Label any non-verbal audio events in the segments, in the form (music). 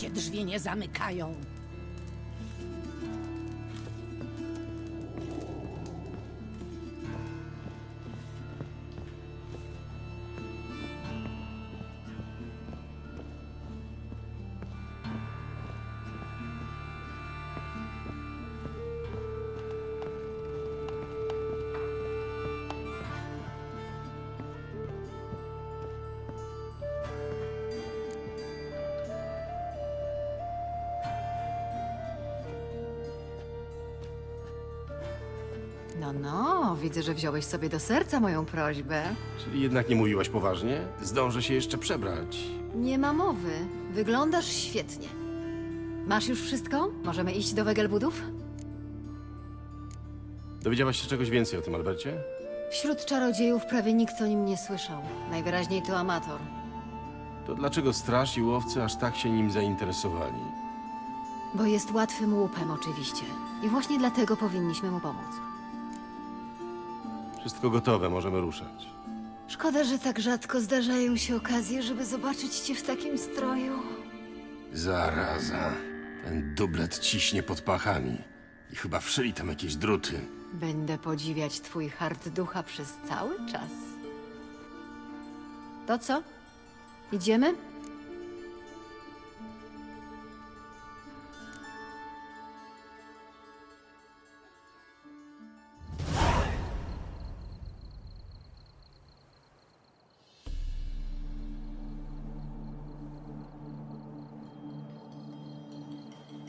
Się drzwi nie zamykają. No, widzę, że wziąłeś sobie do serca moją prośbę. Czyli jednak nie mówiłaś poważnie? Zdążę się jeszcze przebrać. Nie ma mowy. Wyglądasz świetnie. Masz już wszystko? Możemy iść do Wegelbudów? Dowiedziałaś się czegoś więcej o tym, Albercie? Wśród czarodziejów prawie nikt o nim nie słyszał. Najwyraźniej to amator. To dlaczego straż i łowcy aż tak się nim zainteresowali? Bo jest łatwym łupem, oczywiście. I właśnie dlatego powinniśmy mu pomóc. Wszystko gotowe, możemy ruszać. Szkoda, że tak rzadko zdarzają się okazje, żeby zobaczyć cię w takim stroju. Zaraza. Ten dublet ciśnie pod pachami. I chyba wszyli tam jakieś druty. Będę podziwiać twój hart ducha przez cały czas. To co? Idziemy?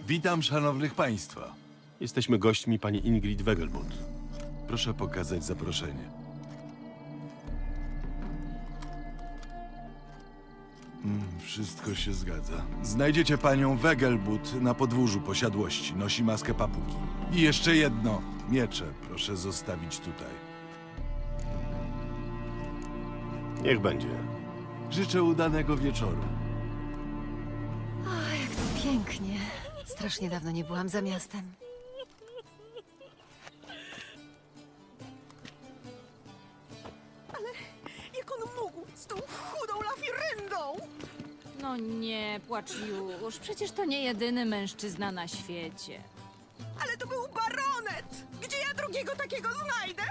Witam szanownych państwa. Jesteśmy gośćmi pani Ingrid Wegelbud. Proszę pokazać zaproszenie. Mm, wszystko się zgadza. Znajdziecie panią Wegelbud na podwórzu posiadłości. Nosi maskę papugi. I jeszcze jedno. Miecze proszę zostawić tutaj. Niech będzie. Życzę udanego wieczoru. O, jak to pięknie. Strasznie dawno nie byłam za miastem. Jak on mógł z tą chudą lafiryndą? No nie, płacz już. Przecież to nie jedyny mężczyzna na świecie. Ale to był baronet! Gdzie ja drugiego takiego znajdę?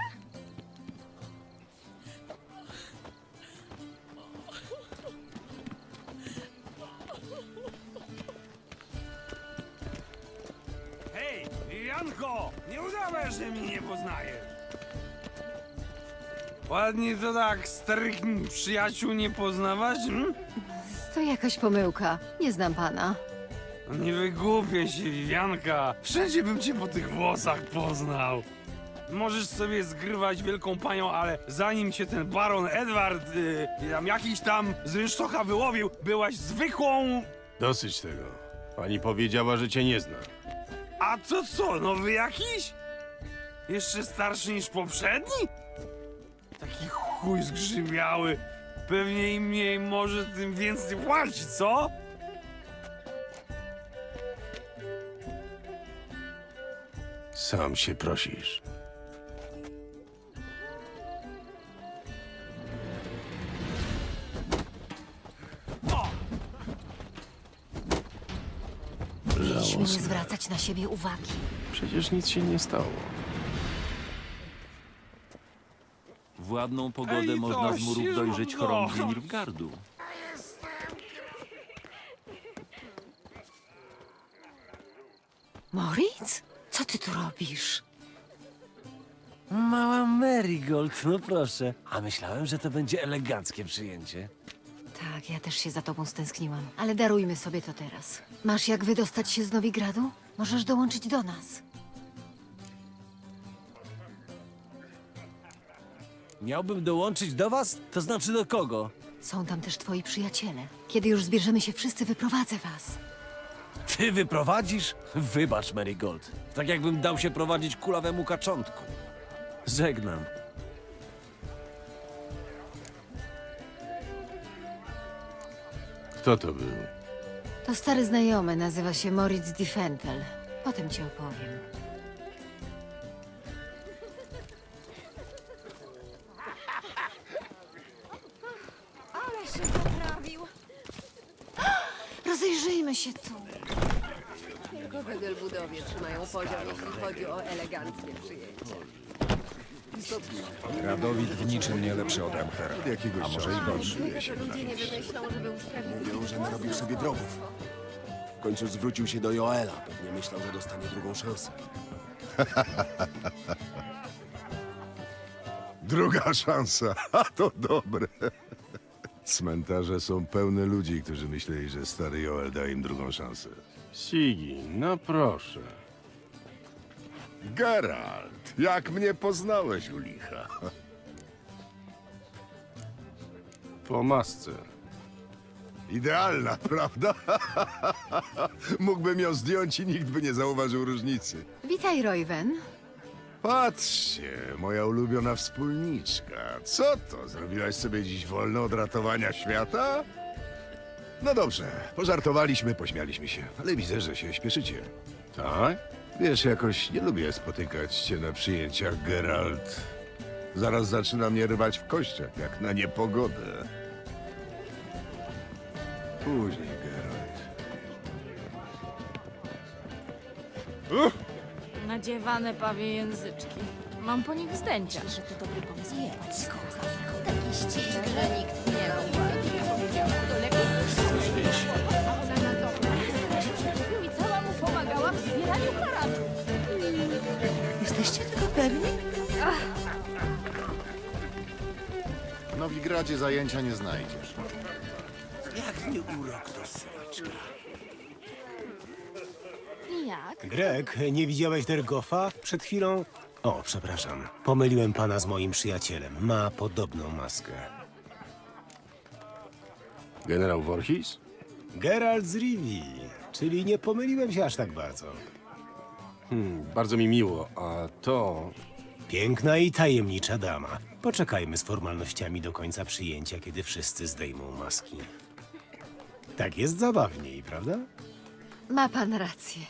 Nie udawaj, że mnie nie poznajesz! Ładnie to tak starych przyjaciół nie poznawać, hm? To jakaś pomyłka. Nie znam pana. Nie wygłupię się, Janka. Wszędzie bym cię po tych włosach poznał. Możesz sobie zgrywać wielką panią, ale zanim cię ten baron Edward y, tam jakiś tam z rynsztocha wyłowił, byłaś zwykłą... Dosyć tego. Pani powiedziała, że cię nie zna. A to co, nowy jakiś? Jeszcze starszy niż poprzedni? Taki chuj zgrzybiały. Pewnie im mniej może, tym więcej płaci, co? Sam się prosisz. Nie zwracać na siebie uwagi. Przecież nic się nie stało. (laughs) W ładną pogodę Ej, można dość, z murów już dojrzeć mam chorągwi. Nilfgardu. Moritz? Co ty tu robisz? Mała Marigold, no proszę. A myślałem, że to będzie eleganckie przyjęcie. Tak, ja też się za tobą stęskniłam. Ale darujmy sobie to teraz. Masz jak wydostać się z Nowigradu? Możesz dołączyć do nas. Miałbym dołączyć do was? To znaczy do kogo? Są tam też twoi przyjaciele. Kiedy już zbierzemy się wszyscy, wyprowadzę was. Ty wyprowadzisz? Wybacz, Marigold. Tak jakbym dał się prowadzić kulawemu kaczątku. Żegnam. Kto to był? To stary znajomy, nazywa się Moritz Diffentel. Potem ci opowiem. Ale się zaprawił. Rozejrzyj (gasps) Rozejrzyjmy się tu. Tylko Wegelbudowie trzymają poziom, jeśli chodzi o eleganckie przyjęcie. Radowid w niczym nie lepszy od Emhera. A może i gorszy. Ludzie nie wymyślą, żeby usprawiedliwić Mówią, że narobił sobie na drogów. W końcu zwrócił się do Joela. Pewnie myślał, że dostanie drugą szansę. (laughs) Druga szansa. (laughs) A to dobre. Cmentarze są pełne ludzi, którzy myśleli, że stary Joel da im drugą szansę. Sigi, no proszę. Geralt, jak mnie poznałeś u licha? Po masce. Idealna, (laughs) prawda? Mógłbym ją zdjąć i nikt by nie zauważył różnicy. Witaj, Royven. Patrzcie, moja ulubiona wspólniczka. Co to? Zrobiłaś sobie dziś wolno od ratowania świata? No dobrze, pożartowaliśmy, pośmialiśmy się, ale widzę, że się śpieszycie. Tak? Wiesz, jakoś nie lubię spotykać cię na przyjęciach, Geralt. Zaraz zaczyna mnie rwać w kościach, jak na niepogodę. Później, Geralt. Nadziewane pawie języczki. Mam po nich zdęcia. Że to dobry pomysł jebać Taki ścisk, że nikt nie ma W Nowigradzie zajęcia nie znajdziesz. Jak? Greg, nie widziałeś Dergoffa? Przed chwilą... O, przepraszam. Pomyliłem pana z moim przyjacielem. Ma podobną maskę. Generał Voorhis? Geralt z Rivii. Czyli nie pomyliłem się aż tak bardzo. Hmm, bardzo mi miło, a to... Piękna i tajemnicza dama. Poczekajmy z formalnościami do końca przyjęcia, kiedy wszyscy zdejmą maski. Tak jest zabawniej, prawda? Ma pan rację.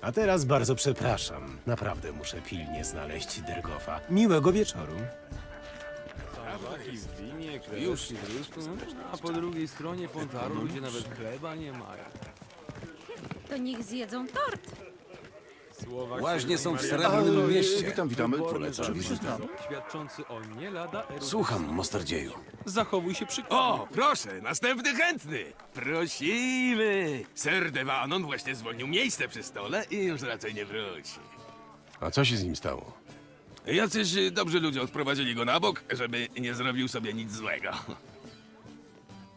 A teraz bardzo przepraszam. Naprawdę muszę pilnie znaleźć Dergoffa. Miłego wieczoru. Już nie a po drugiej stronie Fontaru ludzie nawet chleba nie mają. To niech zjedzą tort. Łaźnie są w srebrnym mieście. Witam, witamy. Wyborny Polecam. Świadczący o nie lada. Słucham, Mostardzieju. Zachowuj się przy O, proszę, następny chętny. Prosimy. Ser de Vanon właśnie zwolnił miejsce przy stole i już raczej nie wróci. A co się z nim stało? Jacyś y, dobrzy ludzie odprowadzili go na bok, żeby nie zrobił sobie nic złego.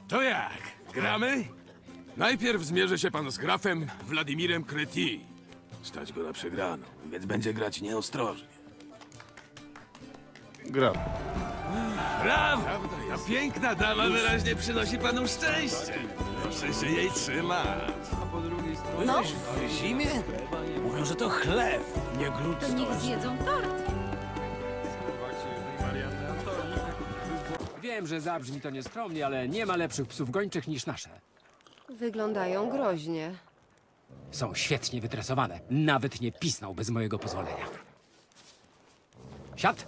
To jak? Gramy? Najpierw zmierzy się pan z grafem Władimirem Kreti. Stać go na przegraną, więc będzie grać nieostrożnie. Gra. Brawo! Ta piękna dama wyraźnie przynosi panu szczęście. Proszę się jej trzymać. A po drugiej stronie No. W zimie? Mówią, że to chleb, nie gród To niech zjedzą tort. Wiem, że zabrzmi to nieskromnie, ale nie ma lepszych psów gończych niż nasze. Wyglądają groźnie. Są świetnie wytresowane. Nawet nie pisnął bez mojego pozwolenia. Siad!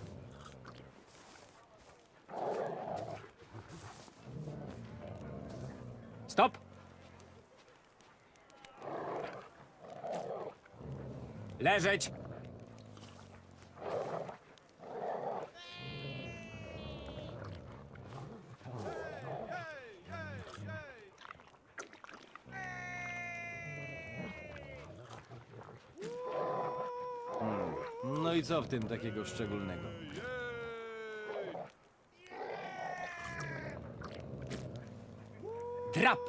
Stop! Leżeć! No i co w tym takiego szczególnego? Drap!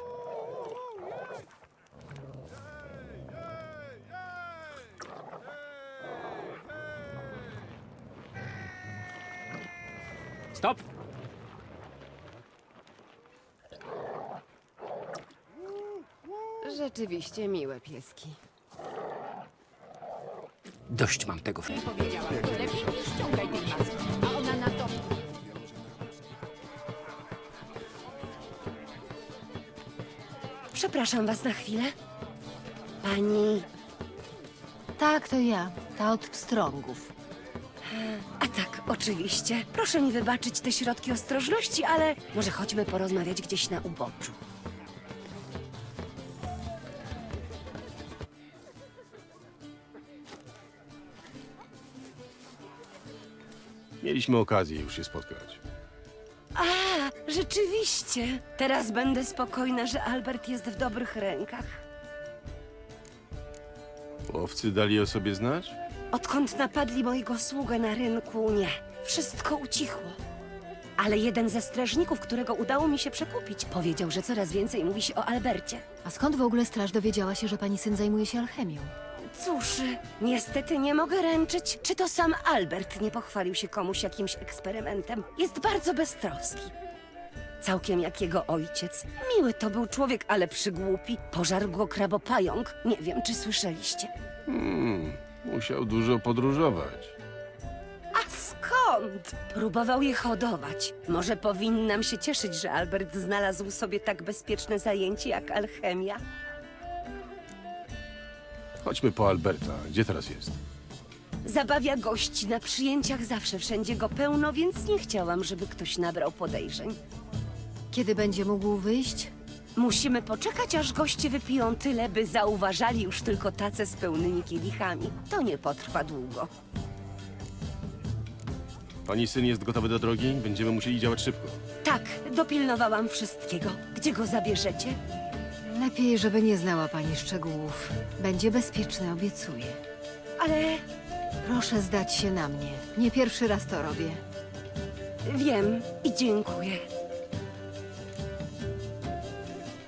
Stop! Rzeczywiście miłe pieski. Dość mam tego. Powiedziałam, to lepiej nie ściągaj tej maski. A ona na to... Przepraszam was na chwilę. Pani... Tak, to ja. Ta od pstrągów. A tak, oczywiście. Proszę mi wybaczyć te środki ostrożności, ale może chodźmy porozmawiać gdzieś na uboczu. Mieliśmy okazję już się spotkać. A, rzeczywiście. Teraz będę spokojna, że Albert jest w dobrych rękach. Łowcy dali o sobie znać? Odkąd napadli mojego sługę na rynku, nie. Wszystko ucichło. Ale jeden ze strażników, którego udało mi się przekupić, powiedział, że coraz więcej mówi się o Albercie. A skąd w ogóle straż dowiedziała się, że pani syn zajmuje się alchemią? Cóż, niestety nie mogę ręczyć, czy to sam Albert nie pochwalił się komuś jakimś eksperymentem. Jest bardzo beztroski. Całkiem jak jego ojciec. Miły to był człowiek, ale przygłupi. Pożarł go krabopająk. Nie wiem, czy słyszeliście. Hmm, musiał dużo podróżować. A skąd? Próbował je hodować. Może powinnam się cieszyć, że Albert znalazł sobie tak bezpieczne zajęcie jak alchemia. Chodźmy po Alberta. Gdzie teraz jest? Zabawia gości na przyjęciach, zawsze wszędzie go pełno, więc nie chciałam, żeby ktoś nabrał podejrzeń. Kiedy będzie mógł wyjść? Musimy poczekać, aż goście wypiją tyle, by zauważali już tylko tace z pełnymi kielichami. To nie potrwa długo. Pani syn jest gotowy do drogi? Będziemy musieli działać szybko. Tak, dopilnowałam wszystkiego. Gdzie go zabierzecie? Lepiej, żeby nie znała pani szczegółów. Będzie bezpieczny, obiecuję. Ale Proszę zdać się na mnie. Nie pierwszy raz to robię. wiem i dziękuję.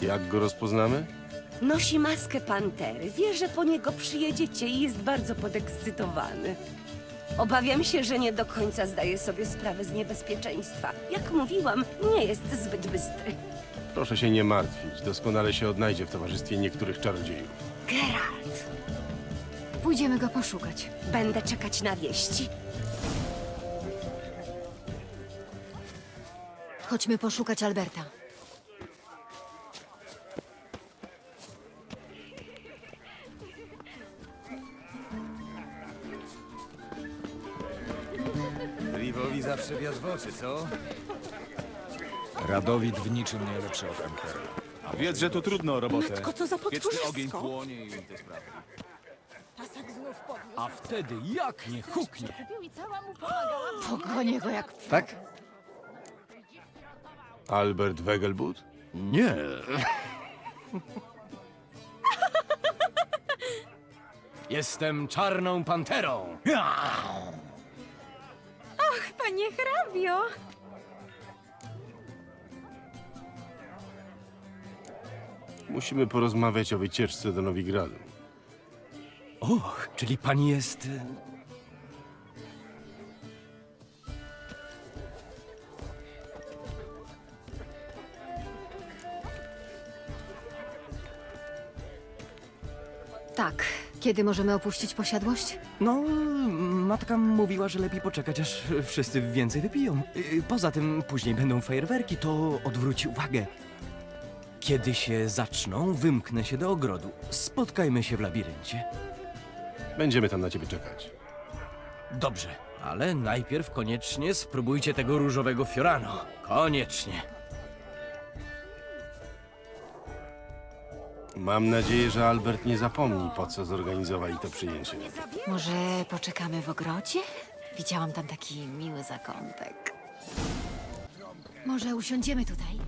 Jak go rozpoznamy? Nosi maskę pantery. Wie, że po niego przyjedziecie i jest bardzo podekscytowany. Obawiam się, że nie do końca zdaje sobie sprawę z niebezpieczeństwa. Jak mówiłam, nie jest zbyt bystry. Proszę się nie martwić. Doskonale się odnajdzie w towarzystwie niektórych czarodziejów. Geralt, Pójdziemy go poszukać. będę czekać na wieści. Chodźmy poszukać Alberta. Rivowi zawsze wiatr w oczy, co? Radowid w niczym nie lepszy od. A wiedz, że to trudno o robotę. Matko, co za Wieczny potworzysko! ogień płonie i te sprawy. Tasak znów podniósł. A wtedy jak nie huknie? Kupił i cała mu pomagałam. Pogonię go jak... Tak? Albert Wegelbud? Nie. (laughs) Jestem czarną panterą. Panie hrabio! Musimy porozmawiać o wycieczce do Nowigradu. Och, czyli pani jest... e, Tak. Kiedy możemy opuścić posiadłość? No, matka mówiła, że lepiej poczekać, aż wszyscy więcej wypiją. Y, Poza tym później będą fajerwerki, to odwróci uwagę. Kiedy się zaczną, wymknę się do ogrodu. Spotkajmy się w labiryncie. Będziemy tam na ciebie czekać. Dobrze, ale najpierw koniecznie spróbujcie tego różowego fiorano. Koniecznie. Mam nadzieję, że Albert nie zapomni, po co zorganizowali to przyjęcie. Może poczekamy w ogrodzie? Widziałam tam taki miły zakątek. Może usiądziemy tutaj?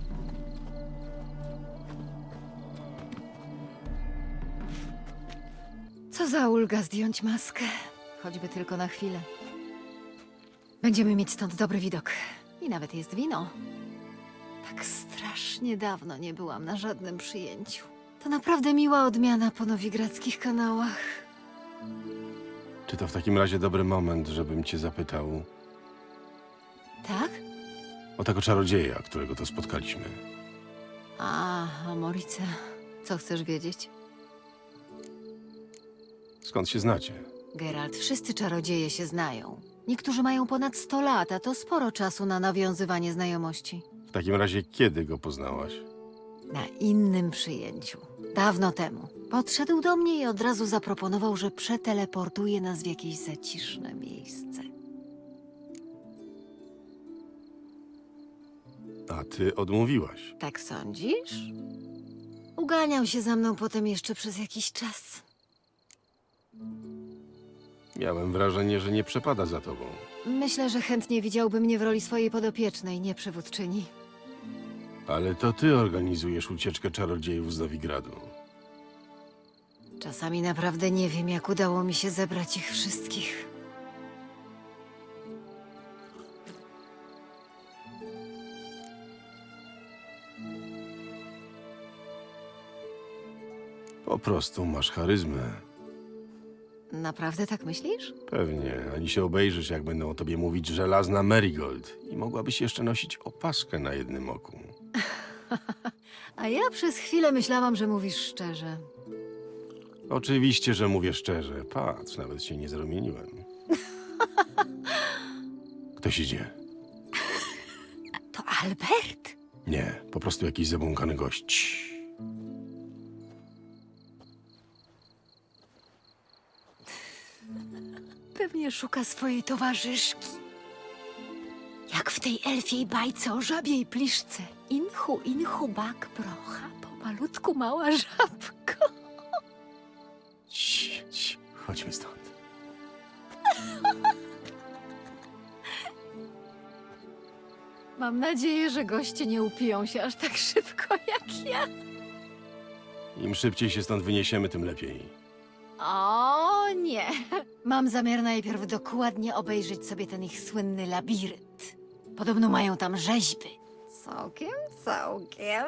Co za ulga zdjąć maskę. Choćby tylko na chwilę. Będziemy mieć stąd dobry widok. I nawet jest wino. Tak strasznie dawno nie byłam na żadnym przyjęciu. To naprawdę miła odmiana po nowigradzkich kanałach. Czy to w takim razie dobry moment, żebym cię zapytał Tak? o tego czarodzieja, którego to spotkaliśmy? A, Amorice. Co chcesz wiedzieć? Skąd się znacie? Geralt, wszyscy czarodzieje się znają. Niektórzy mają ponad 100 lat, a to sporo czasu na nawiązywanie znajomości. W takim razie kiedy go poznałaś? Na innym przyjęciu. Dawno temu. Podszedł do mnie i od razu zaproponował, że przeteleportuje nas w jakieś zaciszne miejsce. A ty odmówiłaś. Tak sądzisz? Uganiał się za mną potem jeszcze przez jakiś czas. Miałem wrażenie, że nie przepada za tobą. Myślę, że chętnie widziałby mnie w roli swojej podopiecznej, nie przywódczyni. Ale to ty organizujesz ucieczkę czarodziejów z Nowigradu. Czasami naprawdę nie wiem, jak udało mi się zebrać ich wszystkich. Po prostu masz charyzmę. Naprawdę tak myślisz? Pewnie, ani się obejrzysz, jak będą o tobie mówić żelazna Marigold. I mogłabyś jeszcze nosić opaskę na jednym oku. (laughs) A ja przez chwilę myślałam, że mówisz szczerze. Oczywiście, że mówię szczerze. Patrz, nawet się nie zarumieniłem. (laughs) Ktoś idzie. To Albert? Nie, po prostu jakiś zabłąkany gość. Pewnie szuka swojej towarzyszki. Jak w tej elfiej bajce o żabiej pliszce. Inchu, inchu, bak, procha, pomalutku mała żabko. Ci, ci, chodźmy stąd. (laughs) Mam nadzieję, że goście nie upiją się aż tak szybko jak ja. Im szybciej się stąd wyniesiemy, tym lepiej. O nie! Mam zamiar najpierw dokładnie obejrzeć sobie ten ich słynny labirynt. Podobno mają tam rzeźby. Całkiem, całkiem.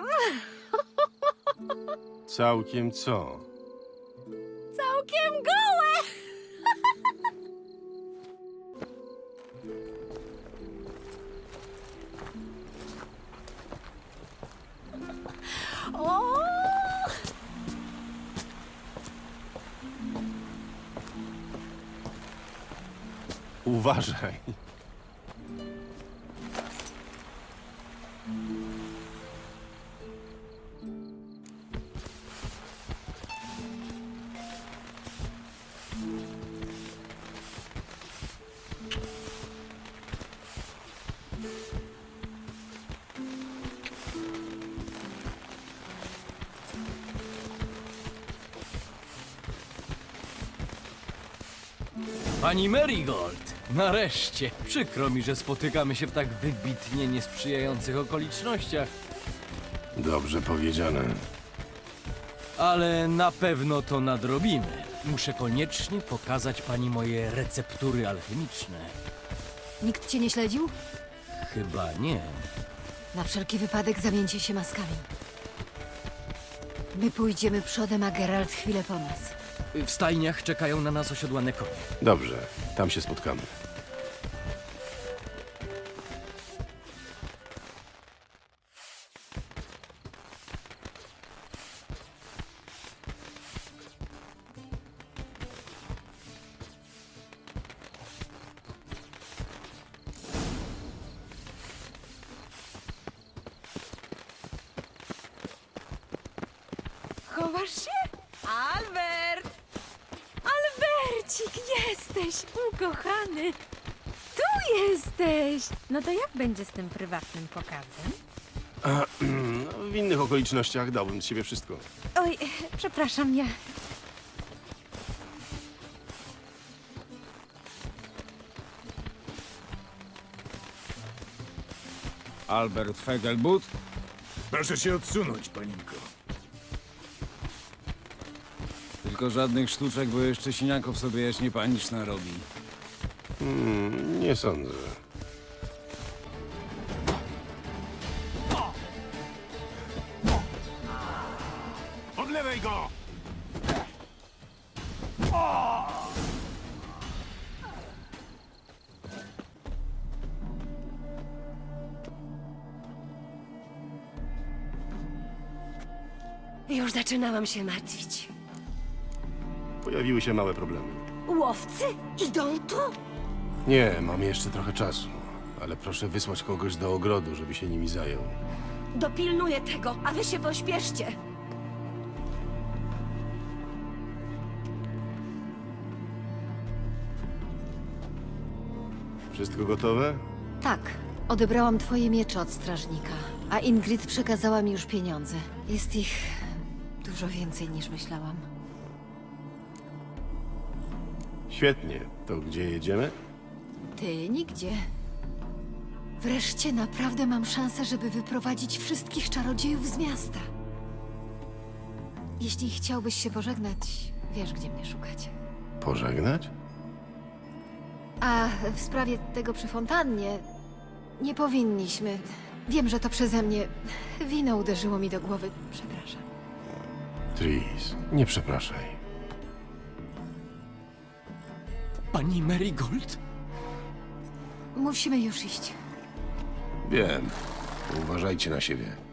Całkiem co? Całkiem gołe! o! Uważaj. Pani Marigold! Nareszcie! Przykro mi, że spotykamy się w tak wybitnie niesprzyjających okolicznościach, Dobrze powiedziane. ale na pewno to nadrobimy. Muszę koniecznie pokazać pani moje receptury alchemiczne. Nikt cię nie śledził? Chyba nie. Na wszelki wypadek zamieńcie się maskami. My pójdziemy przodem, a Geralt chwilę po nas. W stajniach czekają na nas osiodłane konie. Dobrze, tam się spotkamy. Chowasz się? Albert! Albercik, jesteś ukochany! Tu jesteś! No to jak będzie z tym prywatnym pokazem? A, no, (clears throat) w innych okolicznościach dałbym z siebie wszystko. Oj, przepraszam, ja... Albert Fegelbut? Proszę się odsunąć, paninko. Tylko żadnych sztuczek, bo jeszcze siniaków sobie jaśnie paniczna robi. Hmm, nie sądzę. Odlewaj go! Już zaczynałam się martwić. Pojawiły się małe problemy. Łowcy idą tu? Nie, mam jeszcze trochę czasu. Ale proszę wysłać kogoś do ogrodu, żeby się nimi zajął. Dopilnuję tego, a wy się pośpieszcie. Wszystko gotowe? Tak, odebrałam twoje miecze od strażnika, a Ingrid przekazała mi już pieniądze. Jest ich dużo więcej niż myślałam. Świetnie. To gdzie jedziemy? Ty nigdzie. Wreszcie naprawdę mam szansę, żeby wyprowadzić wszystkich czarodziejów z miasta. Jeśli chciałbyś się pożegnać, wiesz, gdzie mnie szukać. Pożegnać? A w sprawie tego przy fontannie nie powinniśmy. Wiem, że to przeze mnie. Wino uderzyło mi do głowy. Przepraszam. Tris, nie przepraszaj. Pani Marigold? Musimy już iść. Wiem. Uważajcie na siebie.